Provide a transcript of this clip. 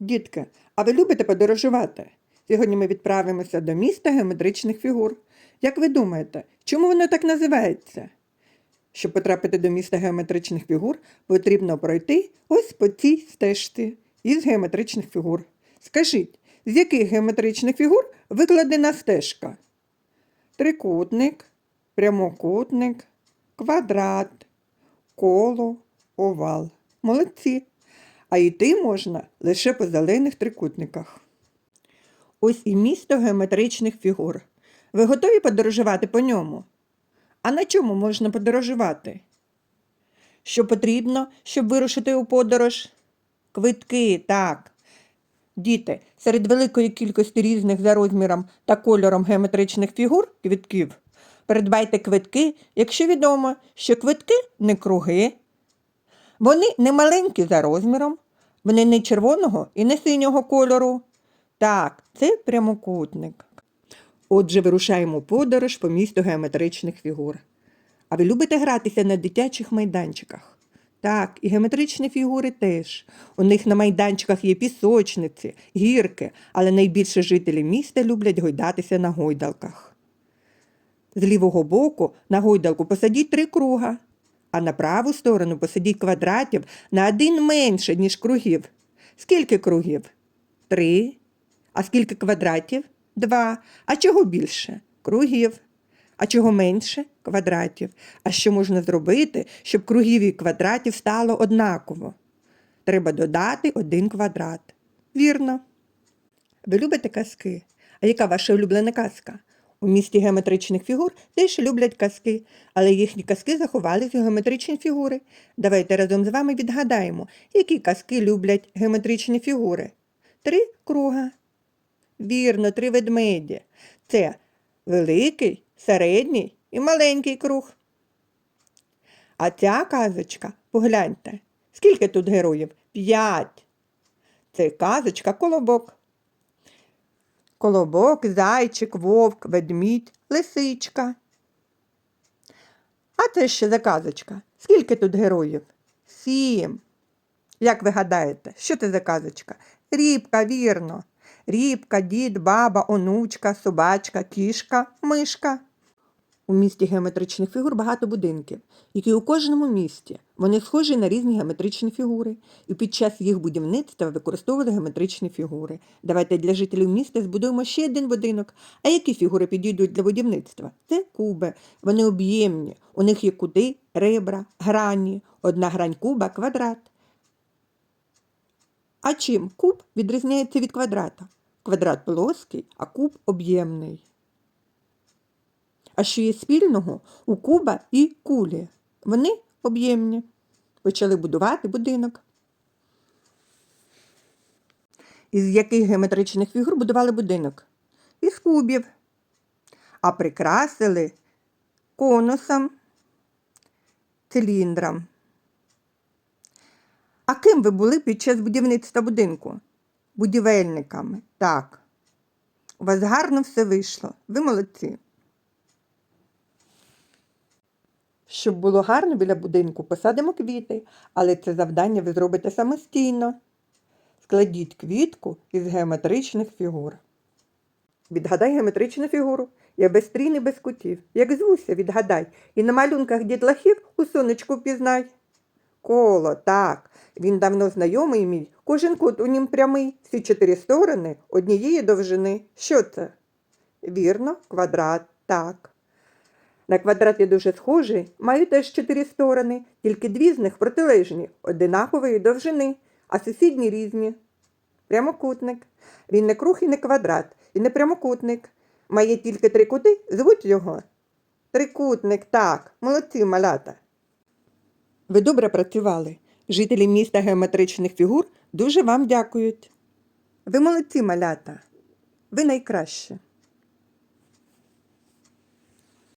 Дітки, а ви любите подорожувати? Сьогодні ми відправимося до міста геометричних фігур. Як ви думаєте, чому воно так називається? Щоб потрапити до міста геометричних фігур, потрібно пройти ось по цій стежці із геометричних фігур. Скажіть, з яких геометричних фігур викладена стежка? Трикутник, прямокутник, квадрат, коло, овал. Молодці. А йти можна лише по зелених трикутниках. Ось і місто геометричних фігур. Ви готові подорожувати по ньому? А на чому можна подорожувати? Що потрібно, щоб вирушити у подорож? Квитки, так. Діти, серед великої кількості різних за розміром та кольором геометричних фігур квитків придбайте квитки, якщо відомо, що квитки не круги. Вони не маленькі за розміром, вони не червоного і не синього кольору. Так, це прямокутник. Отже, вирушаємо подорож по місту геометричних фігур. А ви любите гратися на дитячих майданчиках? Так, і геометричні фігури теж. У них на майданчиках є пісочниці, гірки, але найбільше жителі міста люблять гойдатися на гойдалках. З лівого боку на гойдалку посадіть три круга, а на праву сторону посадіть квадратів на один менше, ніж кругів. Скільки кругів? Три. А скільки квадратів? Два. А чого більше? Кругів. А чого менше? Квадратів. А що можна зробити, щоб кругів і квадратів стало однаково? Треба додати один квадрат. Вірно. Ви любите казки? А яка ваша улюблена казка? У місті геометричних фігур теж люблять казки, але їхні казки заховались у геометричні фігури. Давайте разом з вами відгадаємо, які казки люблять геометричні фігури. Три круга. Вірно, три ведмеді. Це великий, середній і маленький круг. А ця казочка, погляньте, скільки тут героїв? П'ять. Це казочка колобок. Колобок, зайчик, вовк, ведмідь, лисичка. А це ще заказочка. Скільки тут героїв? Сім. Як ви гадаєте, що це за казочка? Рібка, вірно. Рібка, дід, баба, онучка, собачка, кішка, мишка. У місті геометричних фігур багато будинків, які у кожному місті. Вони схожі на різні геометричні фігури, і під час їх будівництва використовували геометричні фігури. Давайте для жителів міста збудуємо ще один будинок. А які фігури підійдуть для будівництва? Це куби. Вони об'ємні. У них є кути, ребра, грані. Одна грань куба квадрат. А чим куб відрізняється від квадрата? Квадрат плоский, а куб об'ємний. А що є спільного у куба і кулі? Вони об'ємні. Почали будувати будинок. Із яких геометричних фігур будували будинок? Із кубів. А прикрасили конусом, циліндром. А ким ви були під час будівництва будинку? Будівельниками. Так. У вас гарно все вийшло. Ви молодці. Щоб було гарно біля будинку, посадимо квіти, але це завдання ви зробите самостійно. Складіть квітку із геометричних фігур. Відгадай геометричну фігуру. Я без стрін без кутів. Як звуся, відгадай, і на малюнках дітлахів у сонечку впізнай. Коло, так. Він давно знайомий мій. Кожен кут у нім прямий, всі чотири сторони однієї довжини. Що це? Вірно, квадрат, так. На квадраті дуже схожі, мають теж чотири сторони, тільки дві з них протилежні, одинакової довжини, а сусідні різні. Прямокутник. Він не круг і не квадрат, і не прямокутник. Має тільки три кути, звуть його. Трикутник, так, молодці малята. Ви добре працювали. Жителі міста геометричних фігур дуже вам дякують. Ви молодці малята. Ви найкраще.